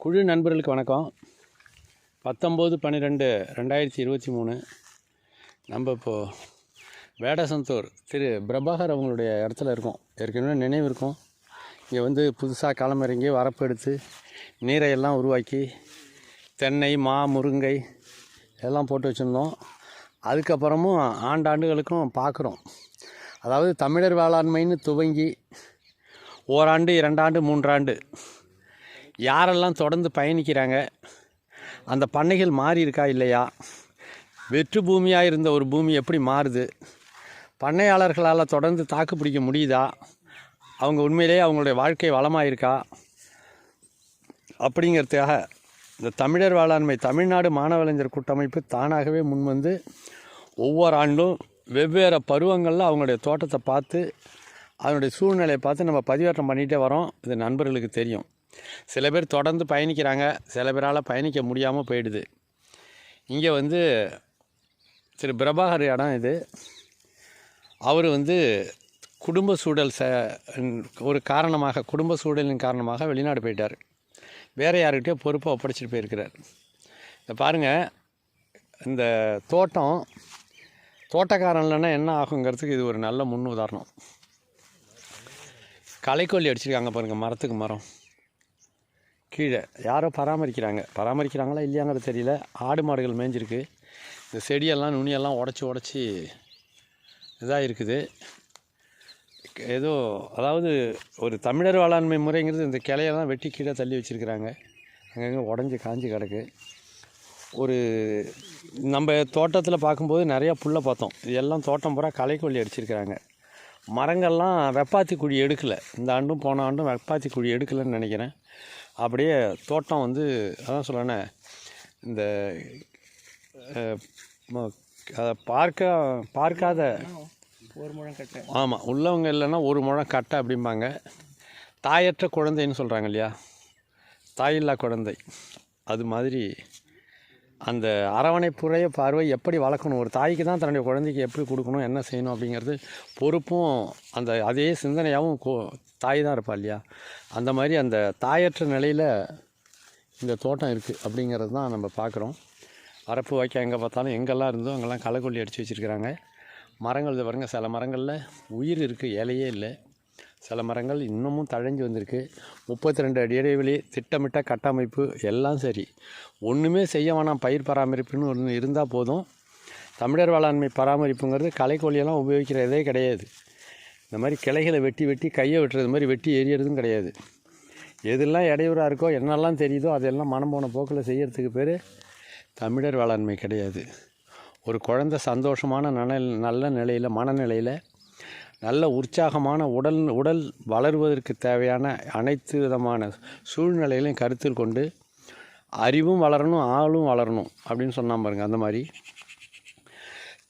குழு நண்பர்களுக்கு வணக்கம். பத்தொம்போது பன்னிரெண்டு ரெண்டாயிரத்தி இருபத்தி மூணு. நம்ம இப்போது வேடசந்தூர் திரு பிரபாகர் அவங்களுடைய இடத்துல இருக்கோம். ஏற்கனவே நினைவு இருக்கும். இங்கே வந்து புதுசாக களமிறங்கி வரப்பு எடுத்து நீரை எல்லாம் உருவாக்கி தென்னை மா முருங்கை எல்லாம் போட்டு வச்சுருந்தோம். அதுக்கப்புறமும் ஆண்டாண்டுகளுக்கும் பார்க்குறோம் அதாவது தமிழர் வேளாண்மைன்னு துவங்கி ஓராண்டு இரண்டாண்டு மூன்றாண்டு யாரெல்லாம் தொடர்ந்து பயணிக்கிறாங்க? அந்த பண்ணைகள் மாறி இருக்கா இல்லையா? வெற்று பூமியாக இருந்த ஒரு பூமி எப்படி மாறுது? பண்ணையாளர்களால் தொடர்ந்து தாக்கு பிடிக்க முடியுதா? அவங்க உண்மையிலேயே அவங்களுடைய வாழ்க்கை வளமாக இருக்கா அப்படிங்கிறதுக்காக இந்த தமிழர் வேளாண்மை தமிழ்நாடு மாணவலைஞர் கூட்டமைப்பு தானாகவே முன்வந்து ஒவ்வொரு ஆண்டும் வெவ்வேறு பருவங்களில் அவங்களுடைய தோட்டத்தை பார்த்து அதனுடைய சூழ்நிலையை பார்த்து நம்ம பதிவேற்றம் பண்ணிகிட்டே வரோம். இது நண்பர்களுக்கு தெரியும். சில பேர் தொடர்ந்து பயணிக்கிறாங்க சில பேரால் பயணிக்க முடியாமல் போயிடுது. இங்கே வந்து திரு பிரபாகர் இடம் இது. அவர் வந்து குடும்ப சூழல் ச ஒரு காரணமாக குடும்ப சூழலின் காரணமாக வெளிநாடு போயிட்டார். வேறு யாருக்கிட்டயோ பொறுப்பை ஒப்படைச்சிட்டு போயிருக்கிறார். இந்த பாருங்கள் இந்த தோட்டம் தோட்டக்காரன் இல்லைன்னா என்ன ஆகுங்கிறதுக்கு இது ஒரு நல்ல முன் உதாரணம் களைக்கொல்லி அடிச்சிருக்காங்க பாருங்கள் மரத்துக்கு மரம். கீழே. யாரோ பராமரிக்கிறாங்க. பராமரிக்கிறாங்களா இல்லையாங்கிறது தெரியல. ஆடு மாடுகள் மேய்ஞ்சிருக்கு இந்த செடியெல்லாம் நுனியெல்லாம் உடச்சி உடச்சி இதாக இருக்குது ஏதோ அதாவது ஒரு தமிழர் வேளாண்மை முறைங்கிறது இந்த கிளையெல்லாம் வெட்டி கீழே தள்ளி வச்சுருக்கிறாங்க. அங்கங்கே உடஞ்சி காஞ்சி கிடக்கு. ஒரு நம்ம தோட்டத்தில் பார்க்கும்போது நிறையா புல்லை பார்த்தோம். இது எல்லாம் தோட்டம் பூரா களைக்கொல்லி அடிச்சிருக்கிறாங்க. மரங்கள்லாம் வெப்பாத்தி குழி எடுக்கலை. இந்த ஆண்டும் போன ஆண்டும் வெப்பாத்தி குழி எடுக்கலைன்னு நினைக்கிறேன். அப்படியே தோட்டம் வந்து அதான் சொல்கிறேனே இந்த அதை பார்க்க பார்க்காத ஒரு முழம் கட்டை. ஆமாம் உள்ளவங்க இல்லைன்னா ஒரு முழம் கட்டை அப்படிம்பாங்க. தாயற்ற குழந்தைன்னு சொல்கிறாங்க இல்லையா? தாயில்லா குழந்தை. அது மாதிரி அந்த அரவணைப்புறைய பார்வை எப்படி வளர்க்கணும்? ஒரு தாய்க்கு தான் தன்னுடைய குழந்தைக்கு எப்படி கொடுக்கணும்? என்ன செய்யணும்? அப்படிங்கிறது பொறுப்பும் அந்த அதே சிந்தனையாகவும் கோ தாய் தான் இருப்பா இல்லையா? அந்த மாதிரி அந்த தாயற்ற நிலையில் இந்த தோட்டம் இருக்குது அப்படிங்கிறது தான் நம்ம பார்க்குறோம். வரப்பு வாய்க்கா எங்கே பார்த்தாலும் எங்கெல்லாம் இருந்தோ அங்கெல்லாம் களைக்கொல்லி அடித்து வச்சுருக்கிறாங்க. மரங்கள் பாருங்கள் சில மரங்களில் உயிர் இருக்குது இலையே இல்லை. சில மரங்கள் இன்னமும் தழைஞ்சு வந்திருக்கு. முப்பத்தி ரெண்டு அடி இடைவெளி திட்டமிட்ட கட்டமைப்பு எல்லாம் சரி. ஒன்றுமே செய்ய வேணாம் பயிர் பராமரிப்புன்னு ஒன்று இருந்தால் போதும். தமிழர் வேளாண்மை பராமரிப்புங்கிறது களைக்கொல்லியெல்லாம் உபயோகிக்கிறதே கிடையாது. இந்த மாதிரி கிளைகளை வெட்டி வெட்டி கையை வெட்டுறது மாதிரி வெட்டி எரியறதும் கிடையாது. எதெல்லாம் இடையூறாக இருக்கோ என்னெல்லாம் தெரியுதோ அதெல்லாம் மனம் போன போக்கில் செய்கிறதுக்கு பேர் தமிழர் வேளாண்மை கிடையாது. ஒரு குழந்தை சந்தோஷமான நல நல்ல நிலையில் மனநிலையில் நல்ல உற்சாகமான உடல் உடல் வளர்வதற்கு தேவையான அனைத்து விதமான சூழ்நிலைகளையும் கருத்தில் கொண்டு அறிவும் வளரணும் ஆளும் வளரணும் அப்படின்னு சொன்னால் பாருங்கள் அந்த மாதிரி.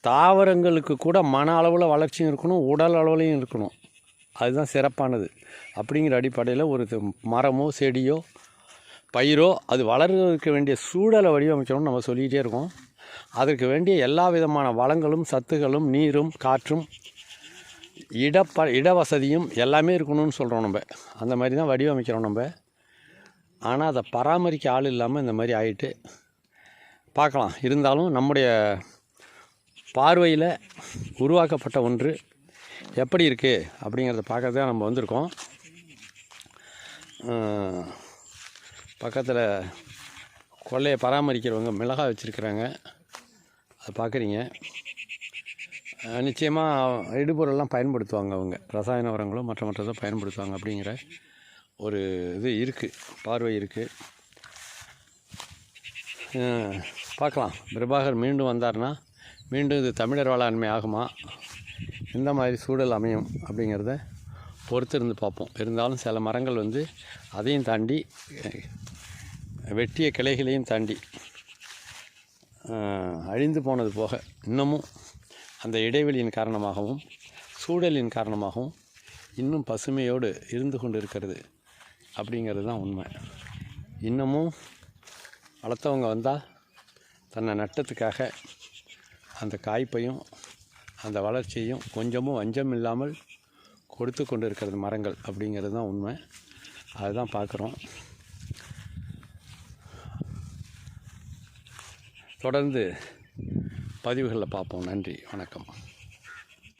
தாவரங்களுக்கு கூட மன அளவில் வளர்ச்சியும் இருக்கணும் உடல் அளவுலையும் இருக்கணும். அதுதான் சிறப்பானது. அப்படிங்கிற அடிப்படையில் ஒரு மரமோ செடியோ பயிரோ அது வளர்வதற்கு வேண்டிய சூழலை வடிவமைக்கணும்னு நம்ம சொல்லிகிட்டே இருக்கோம். அதற்கு வேண்டிய எல்லா விதமான வளங்களும் சத்துகளும் நீரும் காற்றும் இடப்ப இட வசதியும் எல்லாமே இருக்கணும்னு சொல்கிறோம் நம்ம. அந்த மாதிரி தான் வடிவமைக்கிறோம் நம்ம. ஆனால் அதை பராமரிக்க ஆள் இல்லாமல் இந்த மாதிரி ஆயிட்டு பார்க்கலாம். இருந்தாலும் நம்முடைய பார்வையில் உருவாக்கப்பட்ட ஒன்று எப்படி இருக்குது அப்படிங்கிறத பார்க்க தான் நம்ம வந்திருக்கோம். பக்கத்தில் கொள்ளையை பராமரிக்கிறவங்க மிளகாய் வச்சுருக்குறாங்க. அதை பார்க்குறீங்க. நிச்சயமாக இடுபொருள்லாம் பயன்படுத்துவாங்க அவங்க. ரசாயன உரங்களும் மற்ற மற்றதை பயன்படுத்துவாங்க அப்படிங்கிற ஒரு இது இருக்குது பார்வை இருக்குது பார்க்கலாம். பிரபாகர் மீண்டும் வந்தார்னா மீண்டும் இது தமிழர் வேளாண்மை ஆகுமா? எந்த மாதிரி சூழல் அமையும் அப்படிங்கிறத பொறுத்து இருந்து பார்ப்போம். இருந்தாலும் சில மரங்கள் வந்து அதையும் தாண்டி வெட்டிய கிளைகளையும் தாண்டி அழிந்து போனது போக இன்னமும் அந்த இடைவெளியின் காரணமாகவும் சூழலின் காரணமாகவும் இன்னும் பசுமையோடு இருந்து கொண்டு இருக்கிறது அப்படிங்கிறது தான் உண்மை. இன்னமும் வளர்த்தவங்க வந்தால் தன்னை நட்டத்துக்காக அந்த காய்ப்பையும் அந்த வளர்ச்சியையும் கொஞ்சமும் வஞ்சம் இல்லாமல் கொடுத்து கொண்டு இருக்கிறது மரங்கள் அப்படிங்கிறது தான் உண்மை. அதுதான் பார்க்குறோம். தொடர்ந்து பதிவுகளில் பார்ப்போம். நன்றி. வணக்கம்.